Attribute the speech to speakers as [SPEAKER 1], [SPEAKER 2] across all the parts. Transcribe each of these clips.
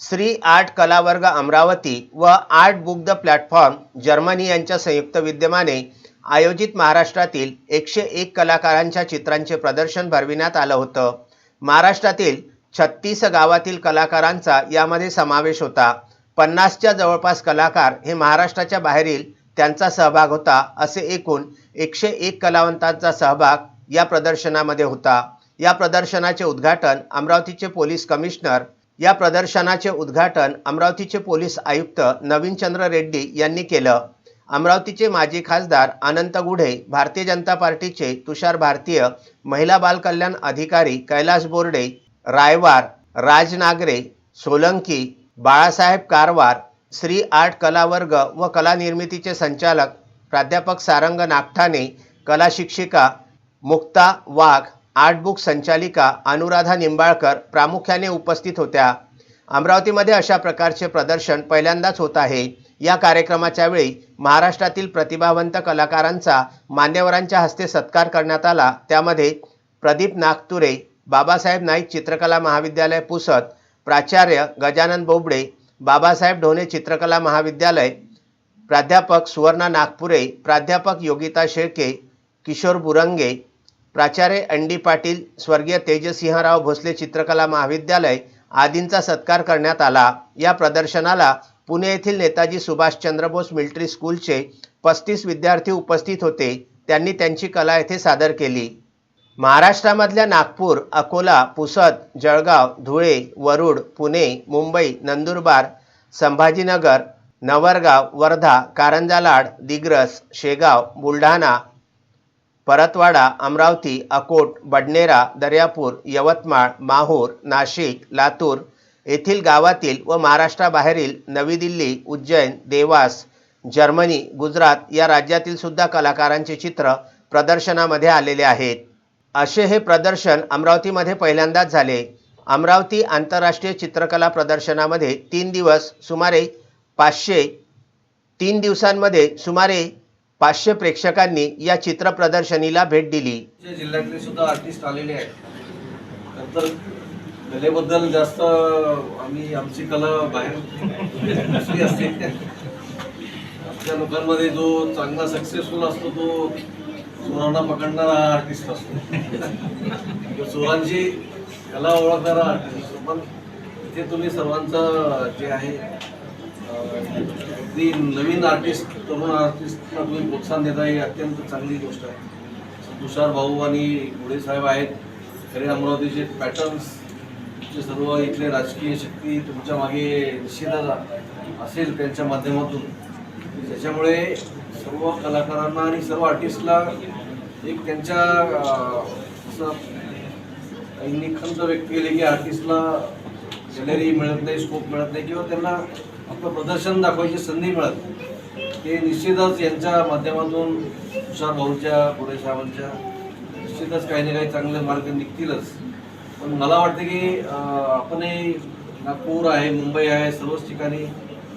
[SPEAKER 1] Shri art Kalavarg Amravati व art book the platform Germany यांच्या संयुक्त विद्यमाने आयोजित महाराष्ट्रातील एकशे एक कलाकारांच्या चित्रांचे प्रदर्शन भरविण्यात आलं होतं. महाराष्ट्रातील छत्तीस गावातील कलाकारांचा यामध्ये समावेश होता. पन्नासच्या जवळपास कलाकार हे महाराष्ट्राच्या बाहेरील त्यांचा सहभाग होता असे एकूण एकशे एक कलावंतांचा सहभाग या प्रदर्शनामध्ये होता. या प्रदर्शनाचे उद्घाटन अमरावतीचे पोलीस कमिशनर या प्रदर्शनाचे उद्घाटन अमरावतीचे पोलीस आयुक्त नवीनचंद्र रेड्डी यांनी केलं. अमरावतीचे माजी खासदार अनंत गुढे भारतीय जनता पार्टीचे तुषार भारतीय महिला बालकल्याण अधिकारी कैलास बोर्डे रायवार राज नागरे सोलंकी बाळासाहेब कारवार श्री आर्ट कलावर्ग व कला निर्मितीचे संचालक प्राध्यापक सारंग नागठाणे कला शिक्षिका मुक्ता वाघ आर्ट बुक संचालिका अनुराधा निंबाळकर प्रामुख्याने उपस्थित होत्या. अमरावतीमध्ये अशा प्रकारचे प्रदर्शन पहिल्यांदाच होत आहे. या कार्यक्रमाच्या वेळी महाराष्ट्रातील प्रतिभावंत कलाकारांचा मान्यवरांच्या हस्ते सत्कार करण्यात आला. त्यामध्ये प्रदीप नागतुरे बाबासाहेब नाईक चित्रकला महाविद्यालय पुसत प्राचार्य गजानन बोबडे बाबासाहेब ढोणे चित्रकला महाविद्यालय प्राध्यापक सुवर्णा नागपुरे प्राध्यापक योगिता शेळके किशोर बुरंगे प्राचार्य एन डी पाटील स्वर्गीय तेजसिंहराव भोसले चित्रकला महाविद्यालय आदींचा सत्कार करण्यात आला. या प्रदर्शनाला पुणे येथील नेताजी सुभाषचंद्र बोस मिलिटरी स्कूलचे पस्तीस विद्यार्थी उपस्थित होते. त्यांनी त्यांची कला येथे सादर केली. महाराष्ट्रामधल्या नागपूर अकोला पुसद जळगाव धुळे वरुड पुणे मुंबई नंदुरबार संभाजीनगर नवरगाव वर्धा कारंजा लाड दिग्रस शेगाव बुलढाणा परतवाडा अमरावती अकोट बडनेरा दर्यापूर यवतमाळ माहूर नाशिक लातूर येथील गावातील व महाराष्ट्राबाहेरील नवी दिल्ली उज्जैन देवास जर्मनी गुजरात या राज्यातील सुद्धा कलाकारांचे चित्र प्रदर्शनामध्ये आलेले आहेत. असे हे प्रदर्शन अमरावतीमध्ये पहिल्यांदाच झाले. अमरावती आंतरराष्ट्रीय चित्रकला प्रदर्शनामध्ये तीन दिवस सुमारे पाचशे तीन दिवसांमध्ये सुमारे पाचशे प्रेक्षकांनी या चित्र प्रदर्शनीला भेट दिली.
[SPEAKER 2] जिल्ह्यातले सुद्धा आर्टिस्ट आलेले आहेत. तर कलेबद्दल जास्त आम्ही आमची कला बाहेर असते. आमच्या लोकांमध्ये जो चांगला सक्सेसफुल असतो तो चोरांना पकडणारा आर्टिस्ट असतो. चोरांची कला ओळखणारा आर्टिस्ट असतो. पण इथे तुम्ही सर्वांचं जे आहे अगदी नवीन आर्टिस्ट तरुण आर्टिस्टला तुम्ही प्रोत्साहन देता ही अत्यंत चांगली गोष्ट आहे. तुषार भाऊ आणि गुढे साहेब आहेत. खरे अमरावतीचे पॅटर्न्स चे सर्व इथले राजकीय शक्ती तुमच्या मागे निश्चितच असेल त्यांच्या माध्यमातून. त्याच्यामुळे सर्व कलाकारांना आणि सर्व आर्टिस्टला एक त्यांच्या अं, असं काहींनी खंत व्यक्त केली की आर्टिस्टला सॅलरी मिळत नाही स्कोप मिळत नाही किंवा त्यांना आपलं प्रदर्शन दाखवायची संधी मिळत नाही. ते निश्चितच यांच्या माध्यमातून तुषार भाऊच्या पुढे साहेबांच्या निश्चितच काही ना काही चांगले मार्ग निघतीलच. पण मला वाटतं की आपणही नागपूर आहे मुंबई आहे सर्वच ठिकाणी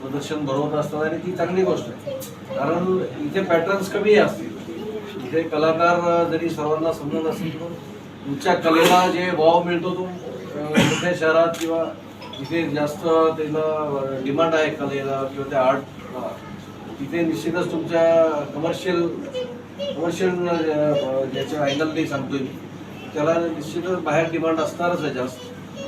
[SPEAKER 2] प्रदर्शन भरवत असतात आणि ती चांगली गोष्ट आहे. कारण इथे पॅटर्न्स कमी असतील. इथे कलाकार जरी सर्वांना समजत असेल तर तुमच्या कलेला जे वाव मिळतो तो मोठ्या शहरात किंवा तिथे जास्त त्याला डिमांड आहे कलेला किंवा त्या आर्टला तिथे निश्चितच तुमच्या कमर्शियल कमर्शियल ज्याच्या अँगलने सांगतोय मी त्याला निश्चितच बाहेर डिमांड असणारच आहे जास्त.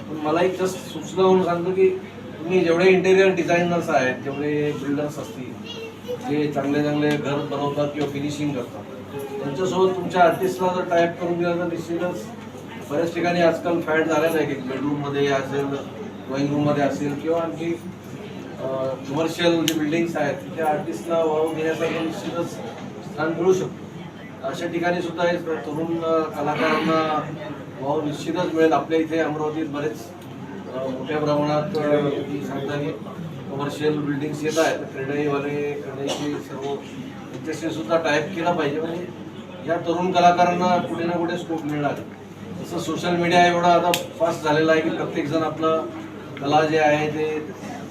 [SPEAKER 2] पण मला एक जस्ट सूचना म्हणून सांगतो की तुम्ही जेवढे इंटेरियर डिझायनर्स आहेत जेवढे बिल्डर्स असतील जे चांगले चांगले घर बनवतात किंवा फिनिशिंग करतात त्यांच्यासोबत तुमच्या आर्टिस्टला जर टाईप करून दिला तर निश्चितच बऱ्याच ठिकाणी आजकाल फॅट झालेलं आहे की बेडरूममध्ये असेल ड्रॉइंग रूममध्ये असेल किंवा आणखी कमर्शियल जे बिल्डिंग्स आहेत त्या आर्टिस्टला वाव घेण्यासाठी निश्चितच स्थान मिळू शकतो. अशा ठिकाणी सुद्धा हे तरुण कलाकारांना वाव निश्चितच मिळेल. आपल्या इथे अमरावतीत बरेच मोठ्या प्रमाणात सांगताना सांगता की कमर्शियल बिल्डिंग्स येत आहेत. क्रेडाईवाले क्रेडाईचे सर्व यांच्याशी सुद्धा टाईप केला पाहिजे. म्हणजे या तरुण कलाकारांना कुठे ना कुठे स्कोप मिळणार जसं सोशल मीडिया एवढा आता फास्ट झालेला आहे की प्रत्येकजण आपलं कला जे आहे ते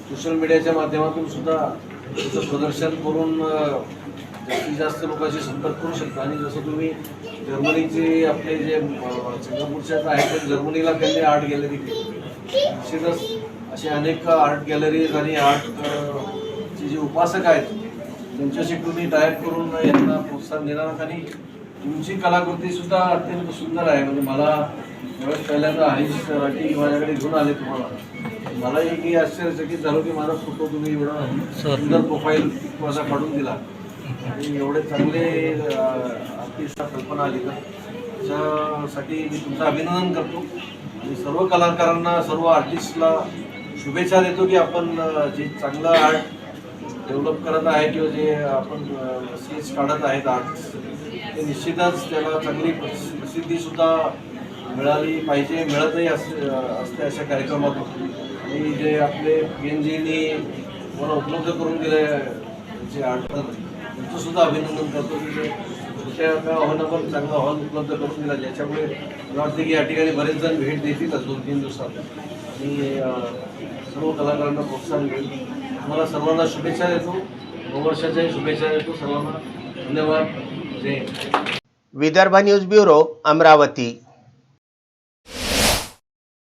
[SPEAKER 2] सोशल मीडियाच्या माध्यमातून सुद्धा त्याचं प्रदर्शन करून जास्तीत जास्त लोकांशी संपर्क करू शकता. आणि जसं तुम्ही जर्मनीचे आपले जे अं, आहेत ते जर्मनीला त्यांनी आर्ट गॅलरी केली निश्चितच असे अनेक आर्ट गॅलरीज आणि आर्टचे जे उपासक आहेत त्यांच्याशी तुम्ही टायप करून यांना प्रोत्साहन देणार आहात. आणि तुमची कलाकृती सुद्धा अत्यंत सुंदर आहे. म्हणजे मला पहिल्यांदा हरीश राठी माझ्याकडे घेऊन आले तुम्हाला. मलाही मी आश्चर्यचकित झालो की माझा फोटो तुम्ही एवढा सुंदर प्रोफाईल माझा काढून दिला. आणि एवढे चांगले आर्टिस्टला कल्पना आली तर. त्याच्यासाठी मी तुमचं अभिनंदन करतो. आणि सर्व कलाकारांना सर्व आर्टिस्टला शुभेच्छा देतो की आपण जे चांगलं आर्ट डेव्हलप करत आहे किंवा जे आपण स्केच काढत आहेत आर्ट ते निश्चितच त्याला चांगली प्रसि- प्रसिद्धीसुद्धा मिळाली पाहिजे मिळतही असते अशा कार्यक्रमातून. आणि जे आपले पी एन जीनी मला उपलब्ध करून दिले जे आर्ट त्यांचं सुद्धा अभिनंदन करतो की ते छोट्या पण चांगला हॉल उपलब्ध करून दिला ज्याच्यामुळे मला वाटतं की या ठिकाणी बरेच जण भेट देतीलच दोन तीन दिवसात. आणि सर्व कलाकारांना प्रोत्साहन मिळेल. तुम्हाला सर्वांना शुभेच्छा देतो. नववर्षाच्याही शुभेच्छा देतो. सर्वांना धन्यवाद. जय
[SPEAKER 1] विदर्भ न्यूज ब्युरो अमरावती.